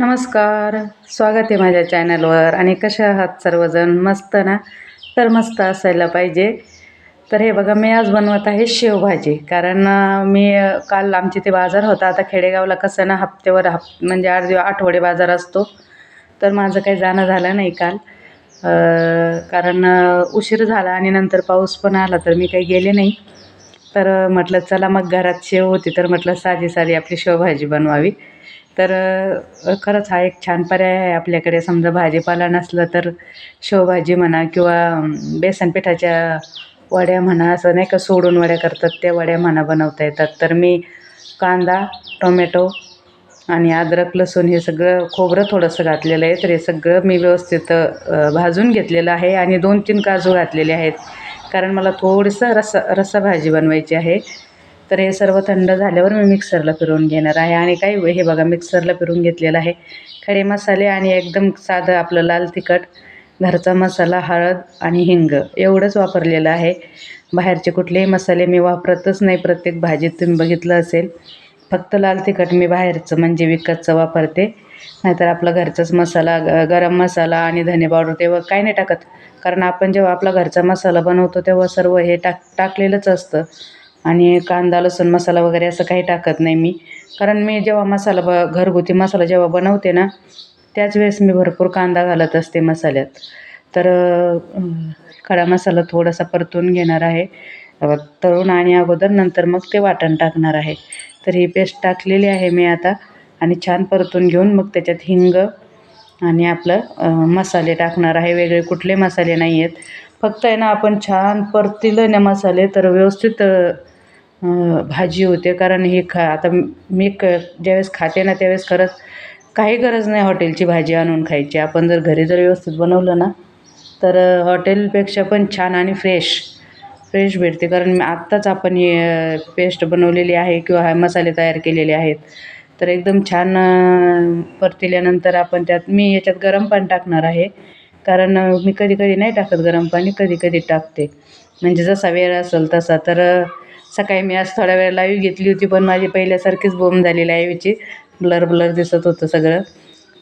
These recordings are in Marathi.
नमस्कार स्वागत आहे माझ्या चॅनलवर. आणि कशा आहात सर्वजण? मस्त ना? तर मस्त असायला पाहिजे. तर हे बघा मी आज बनवत आहे शेवभाजी. कारण मी काल आमची ते बाजार होता. आता खेडेगावला कसं ना हप्त्यावर हप म्हणजे आठ दिवस आठवडे बाजार असतो. तर माझं काही जाणं झालं नाही काल. कारण उशीर झाला आणि नंतर पाऊस पण आला तर मी काही गेले नाही. तर म्हटलं चला मग घरात शेव होती तर म्हटलं साधी साधी आपली शेवभाजी बनवावी. तर खरंच हा एक छान पर्याय आहे आपल्याकडे. समजा भाजीपाला नसलं तर शेवभाजी म्हणा किंवा बेसन पिठाच्या वड्या म्हणा असं नाही का सोडून वड्या करतात त्या वड्या म्हणा बनवता येतात. तर मी कांदा टोमॅटो आणि अद्रक लसूण हे सगळं खोबरं थोडंसं घातलेलं आहे. तर हे सगळं मी व्यवस्थित भाजून घेतलेलं आहे आणि दोन तीन काजू घातलेले आहेत. कारण मला थोडंसं रस्सा रस्सा भाजी बनवायची आहे. तर हे सर्व थंड झाल्यावर मी मिक्सरला फिरवून घेणार आहे. आणि काही हे बघा मिक्सरला फिरून घेतलेलं आहे. खडे मसाले आणि एकदम साधं आपलं लाल तिखट घरचा मसाला हळद आणि हिंग एवढंच वापरलेलं आहे. बाहेरचे कुठलेही मसाले मी वापरतच नाही. प्रत्येक भाजीत तुम्ही बघितलं असेल. फक्त लाल तिखट मी बाहेरचं म्हणजे विकतचं वापरते. नाहीतर आपला घरचाच मसाला ग गरम मसाला आणि धने पावडर तेव्हा काही नाही टाकत. कारण आपण जेव्हा आपला घरचा मसाला बनवतो तेव्हा सर्व हे टाक टाकलेलंच असतं. आणि कांदा लसूण मसाला वगैरे असं काही टाकत नाही मी. कारण मी जेव्हा मसाला ब घरगुती मसाला जेव्हा बनवते ना त्याच वेळेस मी भरपूर कांदा घालत असते मसाल्यात. तर खडा मसाला थोडासा परतून घेणार आहे. तळून आणि अगोदर नंतर मग ते वाटण टाकणार आहे. तर ही पेस्ट टाकलेली आहे मी आता आणि छान परतून घेऊन मग त्याच्यात हिंग आणि आपलं मसाले टाकणार आहे. वेगळे कुठले मसाले नाही आहेत फक्त आहे ना आपण छान परतिलं ना मसाले तर व्यवस्थित भाजी होते. कारण ही खा आता मी क ज्यावेळेस खाते ना त्यावेळेस खरंच काही गरज नाही हॉटेलची भाजी आणून खायची. आपण जर घरी जर व्यवस्थित बनवलं ना तर हॉटेलपेक्षा पण छान आणि फ्रेश फ्रेश भेटते. कारण आत्ताच आपण हे पेस्ट बनवलेली आहे किंवा हा मसाले तयार केलेले आहेत. तर एकदम छान अ, परतिल्यानंतर आपण त्यात मी याच्यात गरम पाणी टाकणार आहे. कारण मी कधी कधी नाही टाकत गरम पाणी कधी कधी टाकते. म्हणजे जसा वेळ असेल तसा. तर सकाळी मी आज थोड्या वेळ लाईव्ह घेतली होती पण माझी पहिल्यासारखीच बोंब झाली लाईव्हची ब्लर ब्लर दिसत होतं सगळं.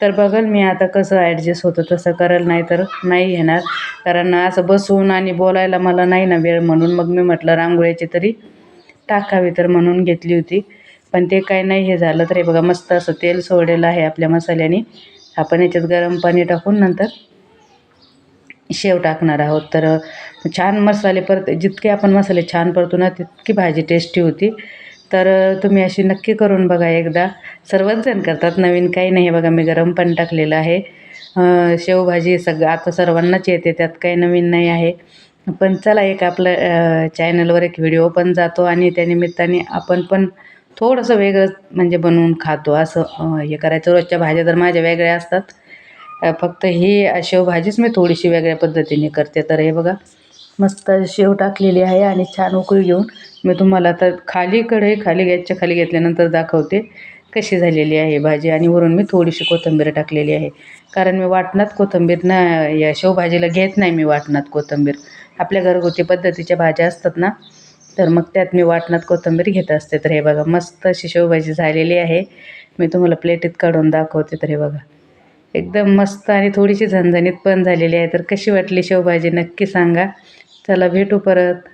तर बघल मी आता कसं ॲडजस्ट होतं तसं करेल नाही तर नाही येणार. कारण असं बसून आणि बोलायला मला नाही ना वेळ म्हणून. मग मी म्हटलं रांगोळ्याची तरी टाकावी तर म्हणून घेतली होती. पण ते काय नाही हे झालं तर हे बघा मस्त असं तेल सोडलेलं आहे आपल्या मसाल्याने. आपण याच्यात गरम पाणी टाकून नंतर शेव टाकणार आहोत. तर छान मसाले परत जितके आपण मसाले छान परतू ना तितकी भाजी टेस्टी होती. तर तुम्ही अशी नक्की करून बघा एकदा. सर्वच जण करतात नवीन काही नाही. बघा मी गरम पण टाकलेलं आहे. शेवभाजी सगळं. आता सर्वांनाच येते त्यात काही नवीन नाही आहे. पण चला एक आपलं चॅनलवर एक व्हिडिओ पण जातो आणि त्यानिमित्ताने आपण पण थोडंसं वेगळं म्हणजे बनवून खातो. असं हे करायचं. रोजच्या भाज्या तर माझ्या वेगळ्या असतात. फक्त ही शेवभाजीच मी थोडीशी वेगळ्या पद्धतीने करते. तर हे बघा मस्त शेव टाकलेली आहे आणि छान उकळी घेऊन मी तुम्हाला आता खाली कढई खाली गॅसच्या खाली घेतल्यानंतर दाखवते कशी झालेली आहे भाजी. आणि वरून मी थोडीशी कोथिंबीर टाकलेली आहे. कारण मी वाटणात कोथिंबीर ना या शेवभाजीला घेत नाही मी वाटणात कोथिंबीर. आपल्या घरगुती पद्धतीच्या भाज्या असतात ना तर मग त्यात मी वाटणात कोथिंबीर घेत असते. तर हे बघा मस्त अशी शेवभाजी झालेली आहे. मी तुम्हाला प्लेटीत काढून दाखवते. तर हे बघा एकदम मस्त आणि थोडीशी झणझणीत पण झालेली आहे. तर कशी वाटली शेवभाजी? नक्की सांगा. चला भेटू परत.